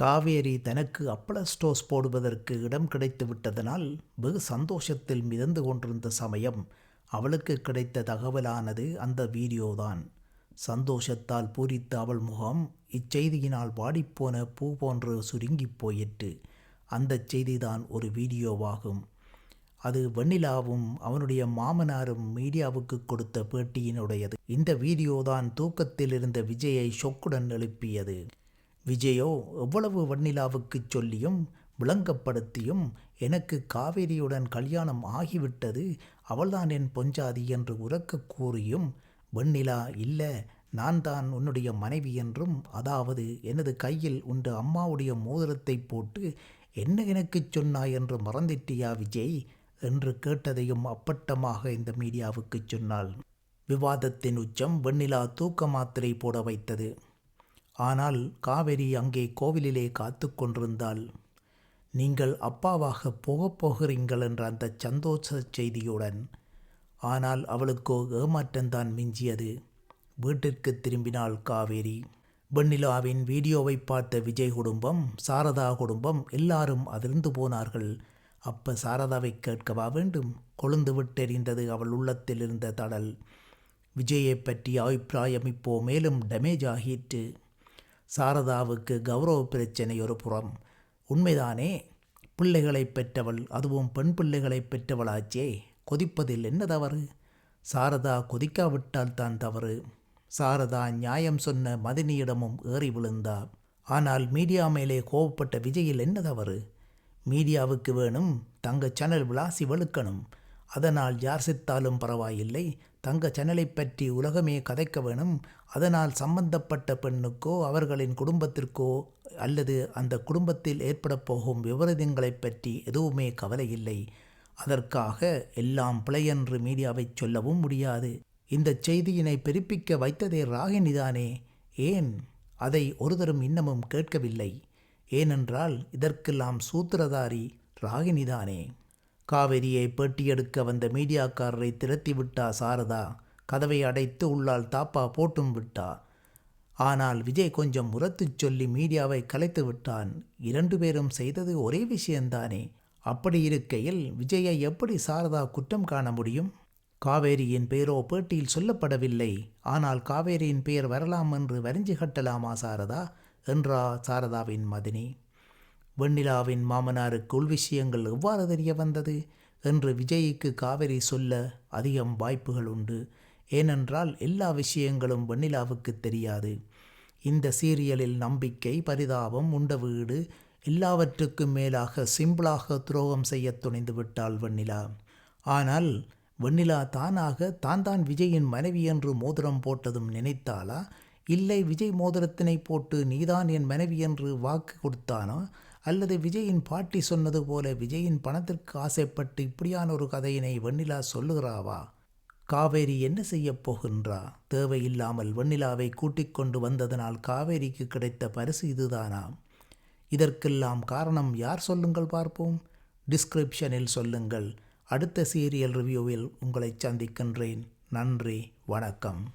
காவேரி தனக்கு அப்பள ஸ்டோஸ் போடுவதற்கு இடம் கிடைத்து விட்டதனால் வெகு சந்தோஷத்தில் மிதந்து கொண்டிருந்த சமயம் அவளுக்கு கிடைத்த தகவலானது அந்த வீடியோதான் சந்தோஷத்தால் பூரித்த அவள் முகம் இச்செய்தியினால் வாடிப்போன பூ போன்று சுருங்கிப் போயிற்று. அந்த செய்திதான் ஒரு வீடியோவாகும். அது வெண்ணிலாவும் அவனுடைய மாமனாரும் மீடியாவுக்கு கொடுத்த பேட்டியினுடையது. இந்த வீடியோதான் தூக்கத்தில் இருந்த விஜயை ஷொக்குடன் எழுப்பியது. விஜயோ எவ்வளவு வெண்ணிலாவுக்கு சொல்லியும் விளங்கப்படுத்தியும் எனக்கு காவேரியுடன் கல்யாணம் ஆகிவிட்டது அவள்தான் என் பொஞ்சாதி என்று உறக்க கூறியும் வெண்ணிலா இல்லை நான் தான் உன்னுடைய மனைவி என்றும் அதாவது எனது கையில் உண்டு அம்மாவுடைய மோதிரத்தை போட்டு என்ன எனக்குச் சொன்னாய் என்று மறந்திட்டியா விஜய்? என்று கேட்டதையும் அப்பட்டமாக இந்த மீடியாவுக்கு சொன்னாள். விவாதத்தின் உச்சம் வெண்ணிலா தூக்க மாத்திரை போட வைத்தது. ஆனால் காவேரி அங்கே கோவிலிலே காத்து கொண்டிருந்தாள். நீங்கள் அப்பாவாக போகப் போகிறீங்கள் என்ற அந்த சந்தோஷ செய்தியுடன் ஆனால் அவளுக்கோ ஏமாற்றம்தான் மிஞ்சியது. வீட்டிற்கு திரும்பினாள் காவேரி. வெண்ணிலாவின் வீடியோவை பார்த்த விஜய் குடும்பம் சாரதா குடும்பம் எல்லாரும் அதிர்ந்து போனார்கள். அப்ப சாரதாவை கேட்கவா வேண்டும். கொழுந்து விட்டெறிந்தது அவள் உள்ளத்தில் இருந்த தடல். விஜயை பற்றி அபிப்பிராயம் இப்போ மேலும் டேமேஜ் ஆகிற்று. சாரதாவுக்கு கௌரவ பிரச்சனை ஒரு புறம். உண்மைதானே? பிள்ளைகளை பெற்றவள் அதுவும் பெண் பிள்ளைகளை பெற்றவளாச்சே. கொதிப்பதில் என்ன தவறு? சாரதா கொதிக்காவிட்டால் தான் தவறு. சாரதா நியாயம் சொன்ன மதினியிடமும் ஏறி விழுந்தார் ஆனால் மீடியா மேலே கோவப்பட்ட விஜயில் என்ன தவறு? மீடியாவுக்கு வேணும் தங்க சேனல் விளாசி வெளுக்கணும். அதனால் யார் செத்தாலும் பரவாயில்லை. தங்க சேனலை பற்றி உலகமே கதைக்க வேணும். அதனால் சம்பந்தப்பட்ட பெண்ணுக்கோ அவர்களின் குடும்பத்திற்கோ அல்லது அந்த குடும்பத்தில் ஏற்பட போகும் விபரீதங்களை பற்றி எதுவுமே கவலை இல்லை அதற்காக எல்லாம் பிழையென்று மீடியாவை சொல்லவும் முடியாது. இந்த செய்தியினை பெருப்பிக்க வைத்ததே ராகினிதானே ஏன்? அதை ஒருதரும் இன்னமும் கேட்கவில்லை. ஏனென்றால் இதற்கெல்லாம் சூத்திரதாரி ராகினிதானே காவிரியை பேட்டியெடுக்க வந்த மீடியாக்காரரை திரட்டி விட்டா சாரதா. கதவை அடைத்து உள்ளால் தாப்பா போட்டும் விட்டா. ஆனால் விஜய் கொஞ்சம் உரத்துச் சொல்லி மீடியாவை கலைத்து விட்டான். இரண்டு பேரும் செய்தது ஒரே விஷயந்தானே அப்படி இருக்கையில் விஜயை எப்படி சாரதா குற்றம் காண முடியும்? காவேரியின் பெயரோ பேட்டியில் சொல்லப்படவில்லை. ஆனால் காவேரியின் பெயர் வரலாம் என்று வரிஞ்சு கட்டலாமா சாரதா? என்றா சாரதாவின் மதினி. வெண்ணிலாவின் மாமனாருக்கு உள் விஷயங்கள் எவ்வாறு தெரிய வந்தது? என்று விஜய்க்கு காவேரி சொல்ல அதிகம் வாய்ப்புகள் உண்டு. ஏனென்றால் எல்லா விஷயங்களும் வெண்ணிலாவுக்கு தெரியாது. இந்த சீரியலில் நம்பிக்கை பரிதாபம் உண்ட வீடு எல்லாவற்றுக்கும் மேலாக சிம்பிளாக துரோகம் செய்ய துணிந்து விட்டாள் வெண்ணிலா. ஆனால் வெண்ணிலா தானாக தான் தான் விஜயின் மனைவி என்று மோதிரம் போட்டதும் நினைத்தாளா? இல்லை விஜய் மோதிரத்தினை போட்டு நீதான் என் மனைவி என்று வாக்கு கொடுத்தானா? அல்லது விஜயின் பாட்டி சொன்னது போல விஜயின் பணத்திற்கு ஆசைப்பட்டு இப்படியான ஒரு கதையினை வெண்ணிலா சொல்லுகிறாவா? காவேரி என்ன செய்யப் போகின்றா? தேவையில்லாமல் வெண்ணிலாவை கூட்டிக் கொண்டு வந்ததனால் காவேரிக்கு கிடைத்த பரிசு இதுதானா? இதற்கெல்லாம் காரணம் யார் சொல்லுங்கள் பார்ப்போம். டிஸ்கிரிப்ஷனில் சொல்லுங்கள். அடுத்த சீரியல் ரிவ்யூவில் உங்களை சந்திக்கின்றேன். நன்றி வணக்கம்.